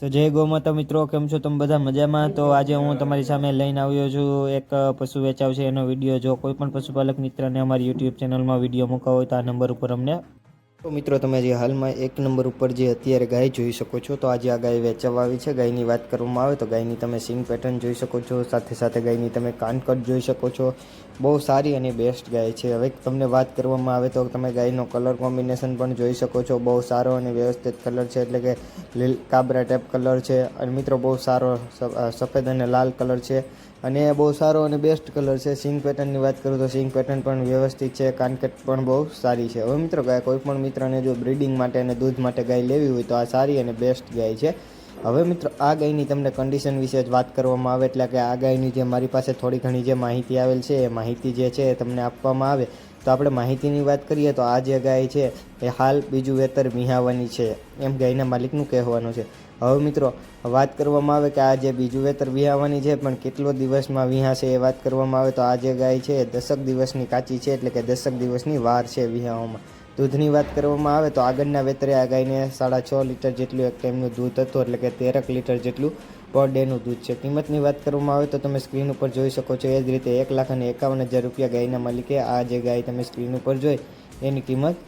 તો જય ગૌમાતા મિત્રો, કેમ છો તમે બધા મજામાં? તો આજે હું તમારી સામે લઈને આવ્યો છું એક પશુ વેચાવ છે એનો વીડિયો. જો કોઈ પણ પશુપાલક મિત્રને અમારી યુટ્યુબ ચેનલમાં વીડિયો મૂકવો હોય તો આ નંબર ઉપર અમને તો મિત્રો, તમે જે હાલમાં એક નંબર ઉપર જે અત્યારે ગાય જોઈ શકો છો, તો આજે આ ગાય વેચાવા આવી છે. ગાયની વાત કરવામાં આવે તો ગાયની તમે સિંગ પેટર્ન જોઈ શકો છો, સાથે સાથે ગાયની તમે કાનકટ જોઈ શકો છો. બહુ સારી અને બેસ્ટ ગાય છે. હવે તમને વાત કરવામાં આવે તો તમે ગાયનો કલર કોમ્બિનેશન પણ જોઈ શકો છો. બહુ સારો અને વ્યવસ્થિત કલર છે, એટલે કે લીલ કાબરા ટાઈપ કલર છે. અને મિત્રો, બહુ સારો સફેદ અને લાલ કલર છે. અને બહુ સારો અને બેસ્ટ કલર છે. સિંગ પેટર્નની વાત કરું તો સિંગ પેટર્ન પણ વ્યવસ્થિત છે. કાનકેટ પણ બહુ સારી છે. હવે મિત્રો, ગાય કોઈ પણ મિત્રને જો બ્રિડિંગ માટે અને દૂધ માટે ગાય લેવી હોય તો આ સારી અને બેસ્ટ ગાય છે. હવે મિત્રો, આ ગાયની તમને કન્ડિશન વિશે જ વાત કરવામાં આવે, એટલે કે આ ગાયની જે મારી પાસે થોડી ઘણી જે માહિતી આવેલ છે, એ માહિતી જે છે એ તમને આપવામાં આવે. તો આપણે માહિતીની વાત કરીએ તો આ જે ગાય છે, એ હાલ બીજું વેતર વિહાવાની છે. એમ ગાયના માલિકનું કહેવાનું છે. હવે મિત્રો, વાત કરવામાં આવે કે આ જે બીજું વેતર વિહાવાની છે, પણ કેટલો દિવસમાં વિહાશે એ વાત કરવામાં આવે તો આ જે ગાય છે, એ દસક દિવસની કાચી છે, એટલે કે દસક દિવસની વાર છે વિહાવામાં દૂધની વાત કરવામાં આવે તો આગળના વેતરે આ ગાયને સાડા છ લીટર જેટલું એક ટાઈમનું દૂધ હતું, એટલે કે તેરક લીટર જેટલું પર ડેનું દૂધ છે. કિંમતની વાત કરવામાં આવે તો તમે સ્ક્રીન ઉપર જોઈ શકો છો એ જ રીતે એક લાખ અને એકાવન હજાર રૂપિયા ગાયના માલિકે આ જે ગાય તમે સ્ક્રીન ઉપર જોઈ, એની કિંમત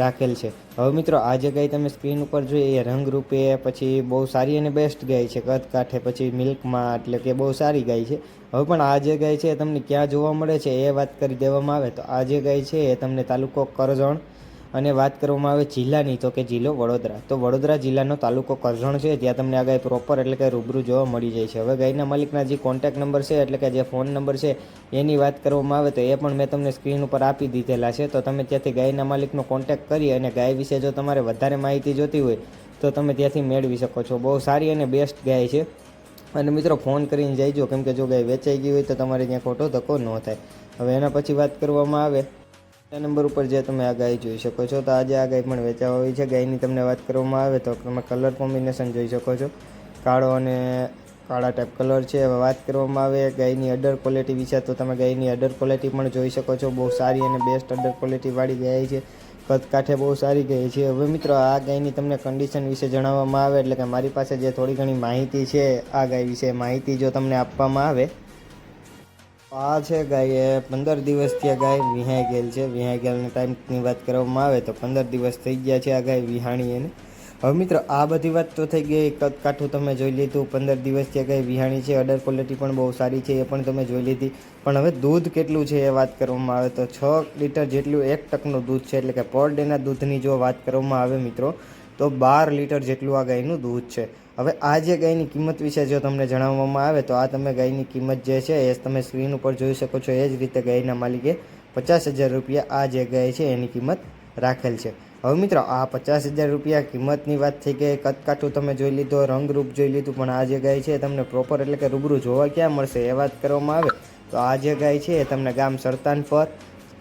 રાખેલ છે. હવે મિત્રો, આ જે ગાય તમે સ્ક્રીન ઉપર જોઈ, એ રંગરૂપે પછી બહુ સારી અને બેસ્ટ ગાય છે. કદ કાંઠે પછી મિલ્કમાં એટલે કે બહુ સારી ગાય છે. હવે પણ આ જે ગાય છે એ તમને ક્યાં જોવા મળે છે એ વાત કરી દેવામાં આવે તો આ જે ગાય છે એ તમને તાલુકો કરજણ અને વાત કરવામાં આવે જિલ્લાની, તો કે જિલ્લો વડોદરા. તો વડોદરા જિલ્લાનો તાલુકો કરજણ છે ત્યાં તમને આ ગાય પ્રોપર એટલે કે રૂબરૂ જોવા મળી જાય છે. હવે ગાયના માલિકના જે કોન્ટેક્ટ નંબર છે, એટલે કે જે ફોન નંબર છે, એની વાત કરવામાં આવે તો એ પણ મેં તમને સ્ક્રીન ઉપર આપી દીધેલા છે. તો તમે ત્યાંથી ગાયના માલિકનો કોન્ટેક કરી અને ગાય વિશે જો તમારે વધારે માહિતી જોતી હોય, તો તમે ત્યાંથી મેળવી શકો છો. બહુ સારી અને બેસ્ટ ગાય છે. અને મિત્રો ફોન કરીને જઈજો કેમ કે જો ગાય વેચાઈ ગઈ હોય તો તમારે ત્યાં ખોટો ધક્કો ન થાય. હવે એના પછી વાત કરવામાં આવે. નંબર ઉપર જે તમે આ ગાય જોઈ શકો છો, તો આજે આ ગાય પણ વેચાવા આવી છે. ગાયની તમને વાત કરવામાં આવે તો તમે કલર કોમ્બિનેશન જોઈ શકો છો. કાળો અને કાળા ટાઈપ કલર છે. હવે વાત કરવામાં આવે ગાયની અડર ક્વોલિટી વિશે, તો તમે ગાયની અડર ક્વોલિટી પણ જોઈ શકો છો. બહુ સારી અને બેસ્ટ અડર ક્વોલિટીવાળી ગાય છે. કદકાઠે બહુ સારી ગઈ છે. હવે મિત્રો, આ ગાયની તમને કન્ડિશન વિશે જણાવવામાં આવે, એટલે કે મારી પાસે જે થોડી ઘણી માહિતી છે, આ ગાય વિશે માહિતી જો તમને આપવામાં આવે આ છે ગાય એ પંદર દિવસથી આ ગાય વિહાઈ ગયેલ છે. વિહાઈ ગયેલના ટાઈમની વાત કરવામાં આવે તો પંદર દિવસ થઈ ગયા છે આ ગાય વિહાણી એને હવે મિત્રો, આ બધી વાત તો થઈ ગઈ, કદ કાઠું તમે જોઈ લીધું, પંદર દિવસથી આ ગાય વિહાણી છે અડર ક્વોલિટી પણ બહુ સારી છે, એ પણ તમે જોઈ લીધી. પણ હવે દૂધ કેટલું છે એ વાત કરવામાં આવે તો છ લીટર જેટલું એક ટકનું દૂધ છે, એટલે કે પર ડેના દૂધની જો વાત કરવામાં આવે મિત્રો તો બાર લીટર જેટલું આ ગાયનું દૂધ છે. હવે આ જે ગાયની કિંમત વિશે જો તમને જણાવવામાં આવે તો આ તમે ગાયની કિંમત જે છે એ તમે સ્ક્રીન ઉપર જોઈ શકો છો. એ જ રીતે ગાયના માલિકે પચાસ હજાર રૂપિયા આ જે ગાય છે એની કિંમત રાખેલ છે. હવે મિત્રો, આ પચાસ હજાર રૂપિયા કિંમતની વાત થઈ ગઈ, કદકાઠું તમે જોઈ લીધો, રંગરૂપ જોઈ લીધું, પણ આ જે ગાય છે એ તમને પ્રોપર એટલે કે રૂબરૂ જોવા ક્યાં મળશે એ વાત કરવામાં આવે. તો આ જે ગાય છે એ તમને ગામ સરતાનપર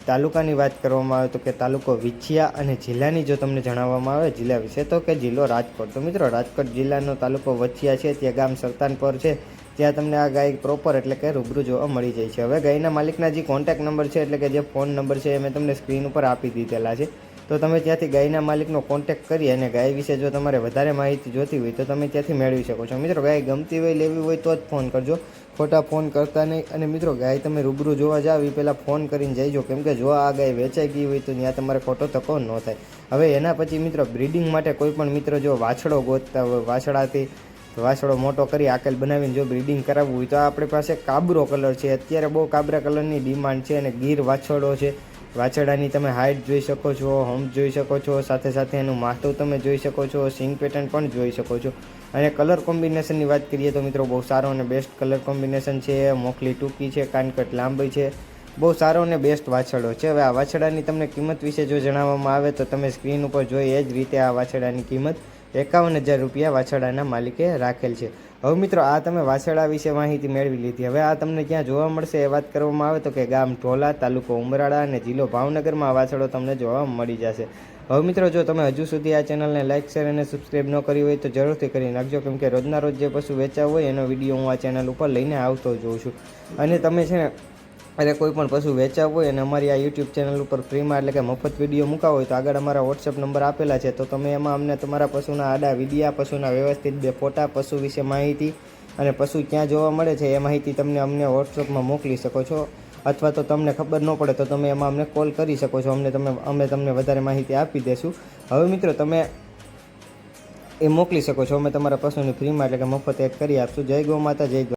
તાલુકાની વાત કરવામાં આવે તો કે તાલુકો વિછિયા અને જિલ્લાની જો તમને જણાવવામાં આવે જિલ્લા વિશે તો કે જિલ્લો રાજકોટ. તો મિત્રો, રાજકોટ જિલ્લાનો તાલુકો વછિયા છે, ત્યાં ગામ સરતાનપર છે ત્યાં તમને આ ગાય પ્રોપર એટલે કે રૂબરૂ જોવા મળી જાય છે. હવે ગાયના માલિકના જે કોન્ટેક્ટ નંબર છે એટલે કે જે ફોન નંબર છે એ મેં તમને સ્ક્રીન ઉપર આપી દીધેલા છે. તો તમે ત્યાંથી ગાયના માલિકનો કોન્ટેક્ટ કરી અને ગાય વિશે જો તમારે વધારે માહિતી જોતી હોય તો તમે ત્યાંથી મેળવી શકો છો. મિત્રો, ગાય ગમતી હોય, લેવી હોય તો જ ફોન કરજો. ખોટા ફોન કરતા નહીં. અને મિત્રો, ગાય તમે રૂબરૂ જોવા જાવ એ પહેલાં ફોન કરીને જઈજો કેમ કે જો આ ગાય વેચાઈ ગઈ હોય તો ત્યાં તમારે ખોટો થકો ન થાય. હવે એના પછી મિત્રો, બ્રીડિંગ માટે કોઈ પણ મિત્રો જો વાછડો ગોતતા હોય, વાછડાથી વાછડો મોટો કરી આકેલ બનાવીને જો બ્રીડિંગ કરાવવું હોય તો આપણી પાસે કાબરો કલર છે. અત્યારે બહુ કાબરા કલરની ડિમાન્ડ છે અને ગીર વાછડો છે. વાછડાની તમે હાઇટ જોઈ શકો છો, હમ્પ જોઈ શકો છો, સાથે સાથે એનું માથું તમે જોઈ શકો છો, સિંગ પેટર્ન પણ જોઈ શકો છો. અને કલર કોમ્બિનેશનની વાત કરીએ તો મિત્રો બહુ સારો અને બેસ્ટ કલર કોમ્બિનેશન છે, મોખલી ટૂંકી છે, કાનકટ લાંબી છે, બહુ સારો અને બેસ્ટ વાછડો છે. હવે આ વાછડાની તમને કિંમત વિશે જો જણાવવામાં આવે તો તમે સ્ક્રીન ઉપર જોઈ એ જ રીતે આ વાછડાની કિંમત એકાવન હજાર રૂપિયા વાછરડાના માલિકે રાખેલ છે. હવે મિત્રો, આ તમે વાછરડા વિશે માહિતી મેળવી લીધી. હવે આ તમને ક્યાં જોવા મળશે એ વાત કરવામાં આવે તો કે ગામ ઢોલા, તાલુકો ઉમરાળા અને જિલ્લો ભાવનગરમાં આ વાછરડો તમને જોવા મળી જશે. હવે મિત્રો, જો તમે હજુ સુધી આ ચેનલને લાઇક શેર અને સબસ્ક્રાઈબ ન કરી હોય તો જરૂરથી કરી નાખજો કેમ કે રોજના રોજ જે પશુ વેચાવ હોય એનો વીડિયો હું આ ચેનલ ઉપર લઈને આવતો જોઉં છું. અને તમે છે ને અરે કોઈ પણ પશુ વેચાવ હોય અને અમારી આ યુટ્યુબ ચેનલ ઉપર ફ્રીમાં એટલે કે મફત વીડિયો મૂકાવો હોય તો આગળ અમારા વોટ્સઅપ નંબર આપેલા છે. તો તમે એમાં અમને તમારા પશુના આડા, વિડીયા, પશુના વ્યવસ્થિત બે ફોટા, પશુ વિશે માહિતી અને પશુ ક્યાં જોવા મળે છે એ માહિતી તમને અમને વોટ્સઅપમાં મોકલી શકો છો. અથવા તો તમને ખબર ન પડે તો તમે એમાં અમને કોલ કરી શકો છો. અમને તમે, અમે તમને વધારે માહિતી આપી દેશું. હવે મિત્રો તમે એ મોકલી શકો છો. અમે તમારા પશુની ફ્રીમાં એટલે કે મફત એડ કરી આપશું. જય ગૌ માતા, જય